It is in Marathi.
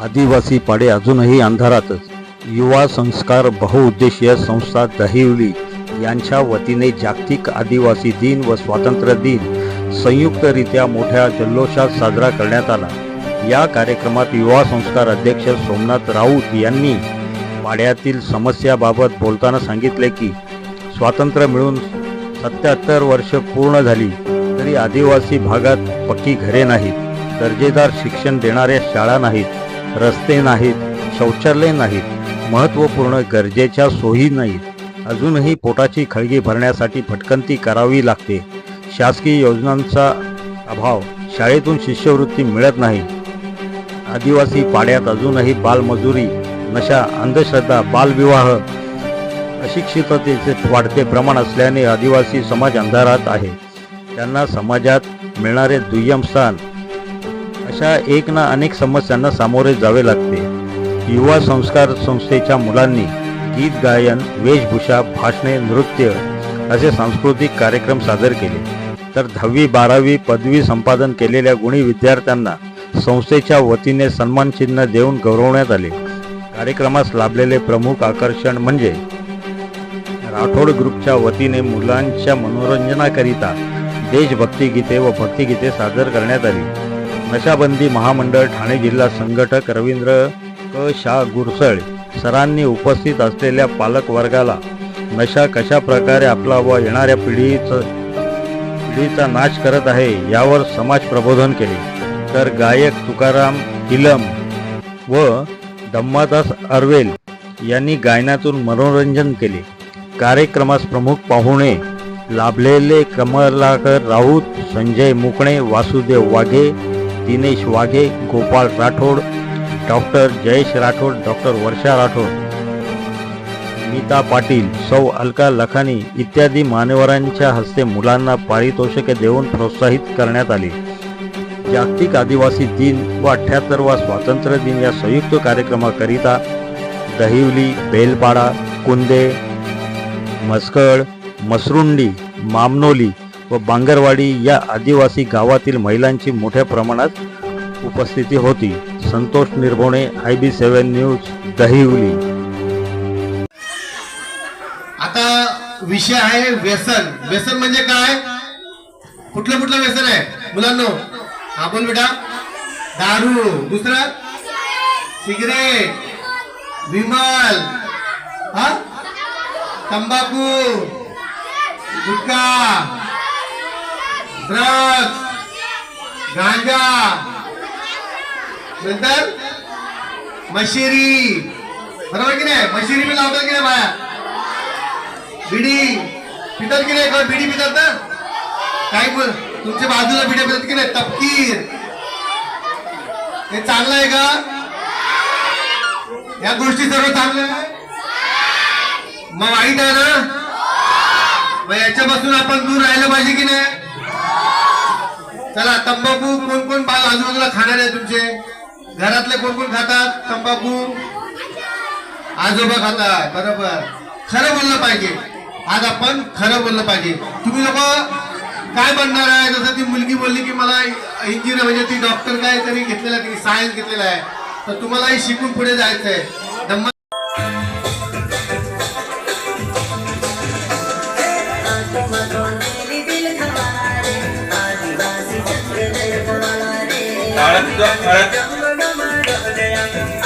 आदिवासी पाडे अजूनही अंधारातच. युवा संस्कार बहुउद्देशीय संस्था दहिवली. यांच्या वतीने जागतिक आदिवासी दिन व स्वातंत्र्य दिन संयुक्तरित्या मोठ्या जल्लोषात साजरा करण्यात आला. या कार्यक्रमात युवा संस्कार अध्यक्ष सोमनाथ राऊत यांनी पाड्यातील समस्याबाबत बोलताना सांगितले की स्वातंत्र्य मिळून सत्याहत्तर वर्ष पूर्ण झाली तरी आदिवासी भागात पक्की घरे नाहीत. दर्जेदार शिक्षण देणाऱ्या शाळा नाहीत. रस्ते नाहीत शौचालय नाहीत महत्त्वपूर्ण गरजेच्या सोयी नाहीत. अजूनही पोटाची खळगी भरण्यासाठी भटकंती करावी लागते. शासकीय योजनांचा अभाव शाळेतून शिष्यवृत्ती मिळत नाही. आदिवासी पाड्यात अजूनही बालमजुरी नशा अंधश्रद्धा बालविवाह अशिक्षिततेचे वाढते प्रमाण असल्याने आदिवासी समाज अंधारात आहे. त्यांना समाजात मिळणारे दुय्यम स्थान अशा एक ना अनेक समस्यांना सामोरे जावे लागते. युवा संस्कार संस्थेच्या मुलांनी गीत गायन वेशभूषा भाषणे नृत्य असे सांस्कृतिक कार्यक्रम सादर केले. तर दहावी बारावी पदवी संपादन केलेल्या गुणी विद्यार्थ्यांना संस्थेच्या वतीने सन्मान चिन्ह देऊन गौरवण्यात आले. कार्यक्रमास लाभलेले प्रमुख आकर्षण म्हणजे राठोड ग्रुपच्या वतीने मुलांच्या मनोरंजनाकरिता देशभक्ती गीते व भक्तिगीते सादर करण्यात आली. नशाबंदी महामंडळ ठाणे जिल्हा संघटक रवींद्र क. शा. गुरसळ सरांनी उपस्थित असलेल्या पालक वर्गाला नशा कशा प्रकारे आपला व येणाऱ्या पिढीचं पिढीचा नाश करत आहे यावर समाज प्रबोधन केले. तर गायक तुकाराम किलम व धम्मादास अरवेल यांनी गायनातून मनोरंजन केले. कार्यक्रमास प्रमुख पाहुणे लाभलेले कमलाकर राऊत संजय मुकणे वासुदेव वाघे दिनेश वाघे गोपाळ राठोड डॉक्टर जयेश राठोड डॉक्टर वर्षा राठोड नीता पाटील सौ अलका लखानी इत्यादी मान्यवरांच्या हस्ते मुलांना पारितोषिके देऊन प्रोत्साहित करण्यात आले. जागतिक आदिवासी दिन व अठ्ठ्याहत्तरवा स्वातंत्र्य दिन या संयुक्त कार्यक्रमाकरिता दहिवली बेलपाडा कुंदे मस्कळ मसरुंडी मामनोली व बांगरवाडी या आदिवासी गावातील महिलांची मोठ्या प्रमाणात उपस्थिती होती. Santosh Nirbhone I B seven news Dahivali. आता विषय आहे व्यसन. व्यसन म्हणजे काय? कुठलं कुठलं व्यसन आहे? मुलांना हा बोल बेटा दारू दुसरं? सिगरेट विमल हा? तंबाखू गुटखा. ड्रग्स गांजा नंतर मशिरी. बरोबर की नाही? मशिरी मी लावतात की नाही बाया? बिडी. पितात की नाही बिडी पितात ना? काय बोल? तुमच्या बाजूला बिड्या पितात की नाही? तपकीर. हे चांगलं आहे का? या गोष्टी सर्व चांगल्या मग वाईट आहे ना? मग याच्यापासून आपण दूर राहिलं पाहिजे की नाही? चला तंबाखू कोण कोण बाल आजूबाजूला खाणार आहे तुमचे? घरातले कोण कोण खातात? तंबाखू? आजोबा खातात बरोबर. खरं बोललं पाहिजे. आज आपण खरं बोललं पाहिजे. तुम्ही लोक काय बनणार आहे? जसं ती मुलगी बोलली की मला इंजिनियर म्हणजे ती डॉक्टर काय तरी घेतलेला तिने सायन्स घेतलेला आहे. तर तुम्हालाही शिकून पुढे जायचं आहे Thank you.